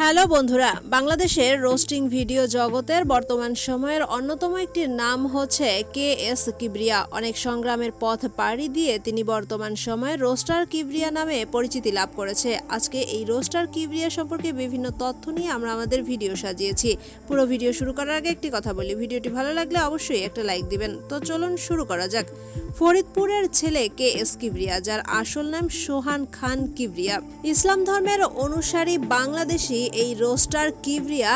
Hello বন্ধুরা, বাংলাদেশের roasting video জগতের বর্তমান সময়ের অন্যতম একটি নাম হচ্ছে কে এস কিবরিয়া। অনেক সংগ্রামের পথ পাড়ি দিয়ে তিনি বর্তমান সময়ে রোস্টার কিবরিয়া নামে পরিচিতি লাভ করেছে। আজকে এই রোস্টার কিবরিয়া সম্পর্কে বিভিন্ন তথ্য নিয়ে আমরা আমাদের ভিডিও সাজিয়েছি। পুরো ভিডিও শুরু করার আগে একটি কথা বলি, ভিডিওটি ভালো লাগলে অবশ্যই একটা লাইক দিবেন। তো চলুন শুরু করা যাক। ফরিদপুরের ছেলে কে এস কিবরিয়া, যার আসল নাম সোহান খান কিবরিয়া। ইসলাম ধর্মের অনুসারী বাংলাদেশি এই রোস্টার কিবরিয়া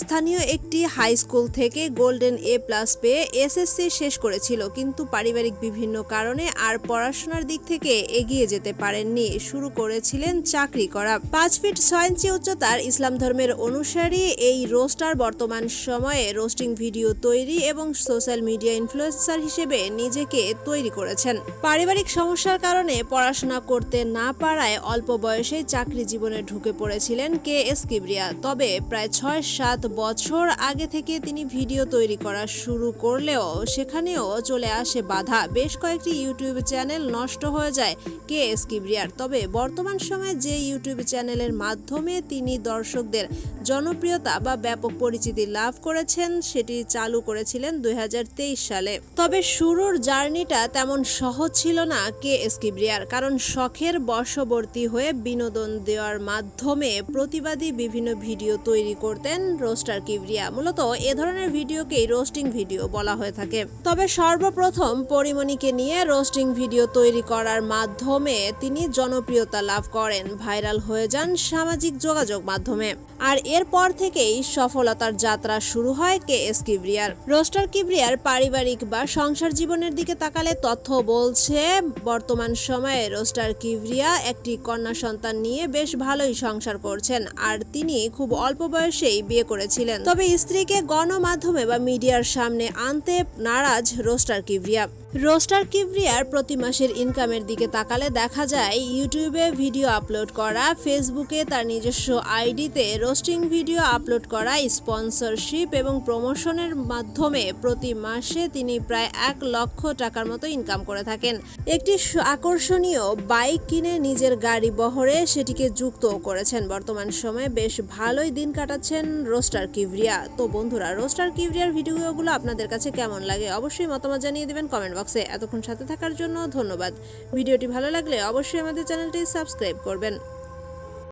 স্থানীয় একটি হাই স্কুল থেকে গোল্ডেন এ প্লাস পেয়ে এসএসসি শেষ করেছিল, কিন্তু পারিবারিক বিভিন্ন কারণে আর পড়াশোনার দিক থেকে এগিয়ে যেতে পারেননি। শুরু করেছিলেন চাকরি করা। পাঁচ ফিট ছয় ইঞ্চি উচ্চতার ইসলাম ধর্মের অনুসারী এই রোস্টার বর্তমান সময়ে রোস্টিং ভিডিও তৈরি এবং সোশ্যাল মিডিয়া ইনফ্লুয়েন্সার হিসেবে নিজেকে তৈরি করেছেন। পারিবারিক সমস্যার কারণে পড়াশোনা করতে না পারায় অল্প বয়সেই চাকরি জীবনে ঢুকে পড়েছিলেন কে এস কিবরিয়া। তবে প্রায় ছয় সাত বছর আগে থেকে তিনি ভিডিও তৈরি করা শুরু করলেও সেখানেও চলে আসে বাধা। বেশ কয়েকটি ইউটিউব চ্যানেল নষ্ট হয়ে যায় কে এস কিবরিয়ার। তবে বর্তমান সময়ে যে ইউটিউব চ্যানেলের মাধ্যমে তিনি দর্শকদের জনপ্রিয়তা বা ব্যাপক পরিচিতি লাভ করেছেন, সেটি চালু করেছিলেন দুই হাজার তেইশ সালে। তবে শুরুর জার্নিটা তেমন সহজ ছিল না কে এস কিবরিয়ার, কারণ শখের বশবর্তী হয়ে বিনোদন দেওয়ার মাধ্যমে প্রতিবাদী বিভিন্ন ভিডিও তৈরি করতেন রোস্টার কিবরিয়া। মূলত এ ধরনের ভিডিওকেই রোস্টিং ভিডিও বলা হয়ে থাকে। তবে সর্বপ্রথম পরিমণিকে নিয়ে রোস্টিং ভিডিও তৈরি করার মাধ্যমে তিনি জনপ্রিয়তা লাভ করেন, ভাইরাল হয়ে যান সামাজিক যোগাযোগ মাধ্যমে। আর এরপর থেকেই সফলতার যাত্রা শুরু হয় কে এস কিবরিয়ার। রোস্টার কিবরিয়ার পারিবারিক বা সংসার জীবনের দিকে তাকালে তথ্য বলছে, বর্তমান সময়ে রোস্টার কিবরিয়া একটি কন্যা সন্তান নিয়ে বেশ ভালোই সংসার করছেন। আর তিনি খুব অল্প বয়সেই বিয়ে করেছিলেন। তবে স্ত্রীকে গণমাধ্যমে বা মিডিয়ার সামনে আনতে নারাজ রোস্টার কিবরিয়া রোস্টার কিবরিয়ার প্রতি মাসের ইনকামের দিকে তাকালে দেখা যায়, ইউটিউবে ভিডিও আপলোড করা, ফেসবুকে তার নিজস্ব আইডিতে রোস্টিং ভিডিও আপলোড করা, স্পন্সরশিপ এবং প্রমোশনের মাধ্যমে প্রতি মাসে তিনি প্রায় এক লক্ষ টাকার মতো ইনকাম করে থাকেন। একটি আকর্ষণীয় বাইক কিনে নিজের গাড়ি বহরে সেটিকে যুক্ত করেছেন। বর্তমান সময়ে বেশ ভালোই দিন কাটাচ্ছেন রোস্টার কিবরিয়া। তো বন্ধুরা, রোস্টার কিবরিয়ার ভিডিওগুলো আপনাদের কাছে কেমন লাগে? অবশ্যই মতামত জানিয়ে দেবেন, কমেন্ট বক্সে এতক্ষণ সাথে থাকার জন্য ধন্যবাদ। ভিডিওটি ভালো লাগলে অবশ্যই আমাদের চ্যানেলটি সাবস্ক্রাইব করবেন।